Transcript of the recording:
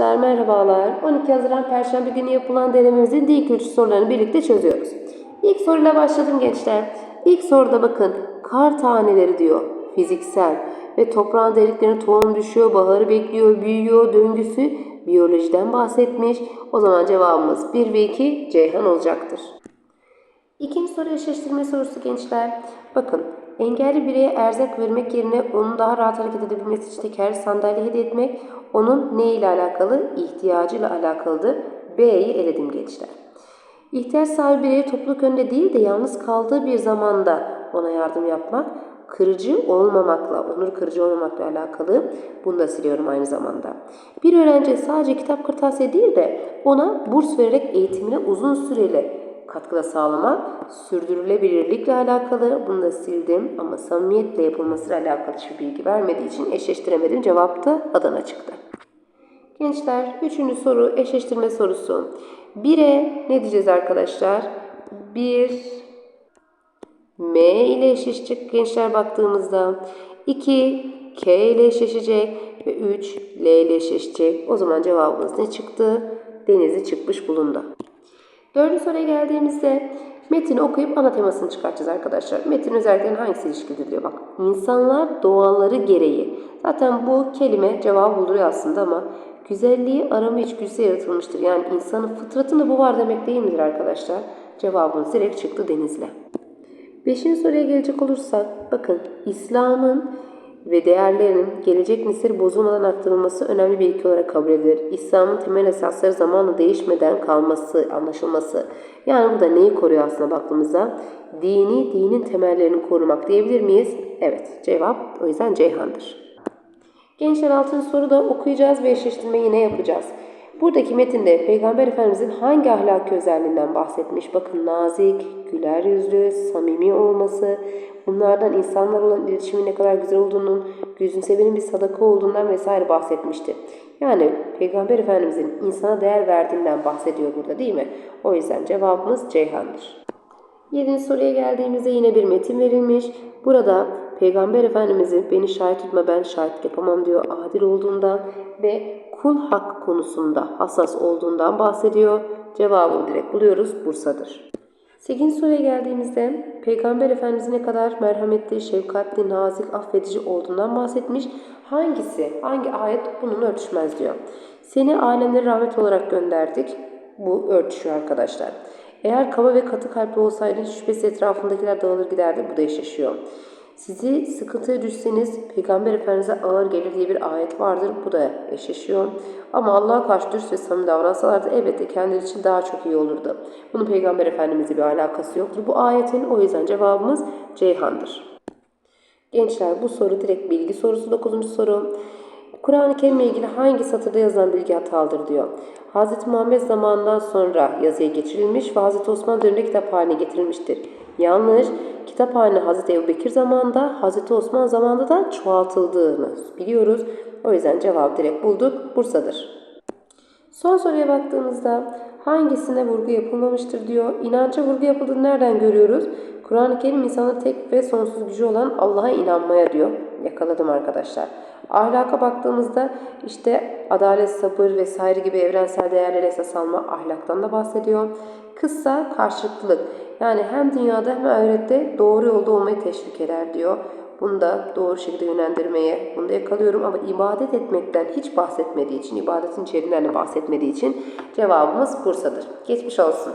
arkadaşlar merhabalar. 12 Haziran Perşembe günü yapılan denememizin dik ölçü sorularını birlikte çözüyoruz. İlk soruyla başladım gençler. İlk soruda bakın kar taneleri diyor fiziksel ve toprağın derinliklerine tohum düşüyor, baharı bekliyor, büyüyor, döngüsü biyolojiden bahsetmiş. O zaman cevabımız 1 ve 2 Ceyhan olacaktır. İkinci soru eşleştirme sorusu gençler. Bakın engelli bireye erzak vermek yerine onun daha rahat hareket edebilmesi için tekerli sandalye hediye etmek onun ne ile alakalı? İhtiyacıyla alakalıdır. B'yi eledim gençler. İhtiyaç sahibi bireye topluluk önünde değil de yalnız kaldığı bir zamanda ona yardım yapmak kırıcı olmamakla, onur kırıcı olmamakla alakalı. Bunu da siliyorum aynı zamanda. Bir öğrenci sadece kitap kırtasiye değil de ona burs vererek eğitimine uzun süreli katkıda sağlamak sürdürülebilirlikle alakalı. Bunu da sildim ama samimiyetle yapılmasıyla alakalı hiçbir bilgi vermediği için eşleştiremedim. Cevap da Adana çıktı. Gençler üçüncü soru eşleştirme sorusu. 1'e ne diyeceğiz arkadaşlar? 1 M ile eşleşecek gençler baktığımızda. 2 K ile eşleşecek ve 3 L ile eşleşecek. O zaman cevabımız ne çıktı? Denizi çıkmış bulundu. Dördüncü soruya geldiğimizde metini okuyup ana temasını çıkartacağız arkadaşlar. Metin özelliklerinin hangisi ilişkilidir. Bak insanlar doğalları gereği. Zaten bu kelime cevabı buluyor aslında ama güzelliği arama içgüdüsü yaratılmıştır. Yani insanın fıtratında bu var demek değil midir arkadaşlar? Cevabımız direkt çıktı denizle. Beşinci soruya gelecek olursak bakın İslam'ın ve değerlerinin gelecek nesil bozulmadan aktarılması önemli bir ilke olarak kabul edilir. İslam'ın temel esasları zamanla değişmeden kalması, anlaşılması. Yani burada neyi koruyor aslında baktığımızda? Dini, dinin temellerini korumak diyebilir miyiz? Evet, cevap o yüzden Ceyhan'dır. Gençler altın soru da okuyacağız ve eşleştirme yine yapacağız. Buradaki metinde Peygamber Efendimizin hangi ahlaki özelliğinden bahsetmiş? Bakın nazik, güler yüzlü, samimi olması, bunlardan insanlar olan iletişimin ne kadar güzel olduğunun, gözünsevenin bir sadaka olduğundan vesaire bahsetmişti. Yani Peygamber Efendimizin insana değer verdiğinden bahsediyor burada değil mi? O yüzden cevabımız Ceyhan'dır. Yedinci soruya geldiğimizde yine bir metin verilmiş. Burada Peygamber Efendimiz'i beni şahit tutma ben şahit yapamam diyor adil olduğundan ve kul hakkı konusunda hassas olduğundan bahsediyor. Cevabını direkt buluyoruz Bursa'dır. 8. soruya geldiğimizde Peygamber Efendimiz'in ne kadar merhametli, şefkatli, nazik, affedici olduğundan bahsetmiş. Hangisi, hangi ayet bunun örtüşmez diyor. Seni alemlere rahmet olarak gönderdik. Bu örtüşüyor arkadaşlar. Eğer kaba ve katı kalpli olsaydın şüphesiz etrafındakiler dağılır giderdi. Bu da eşleşiyor. Sizi sıkıntıya düşseniz Peygamber Efendimiz'e ağır gelir diye bir ayet vardır. Bu da eşleşiyor. Ama Allah'a karşı dürüst ve samimi davransalardı elbette kendileri için daha çok iyi olurdu. Bunun Peygamber Efendimiz'le bir alakası yoktur. Bu ayetin o yüzden cevabımız Ceyhan'dır. Gençler bu soru direkt bilgi sorusu 9. soru. Kur'an-ı Kerim'le ilgili hangi satırda yazılan bilgi hatalıdır diyor. Hz. Muhammed zamanından sonra yazıya geçirilmiş ve Hz. Osman döneminde kitap haline getirilmiştir. Yanlış. Kitap haline Hz. Ebu Bekir zamanında, Hz. Osman zamanında da çoğaltıldığını biliyoruz. O yüzden cevabı direkt bulduk. Bursa'dır. Son soruya baktığımızda hangisine vurgu yapılmamıştır diyor. İnanca vurgu yapıldığını nereden görüyoruz? Kur'an-ı Kerim insanın tek ve sonsuz gücü olan Allah'a inanmaya diyor. Yakaladım arkadaşlar. Ahlaka baktığımızda işte adalet, sabır vesaire gibi evrensel değerleri esas alma ahlaktan da bahsediyor. Kıssa karşılıklılık. Yani hem dünyada hem ahirette doğru yolda olmayı teşvik eder diyor. Bunu da doğru şekilde yönlendirmeye, bunu da yakalıyorum ama ibadet etmekten hiç bahsetmediği için, ibadetin içeriğinden de bahsetmediği için cevabımız Bursa'dır. Geçmiş olsun.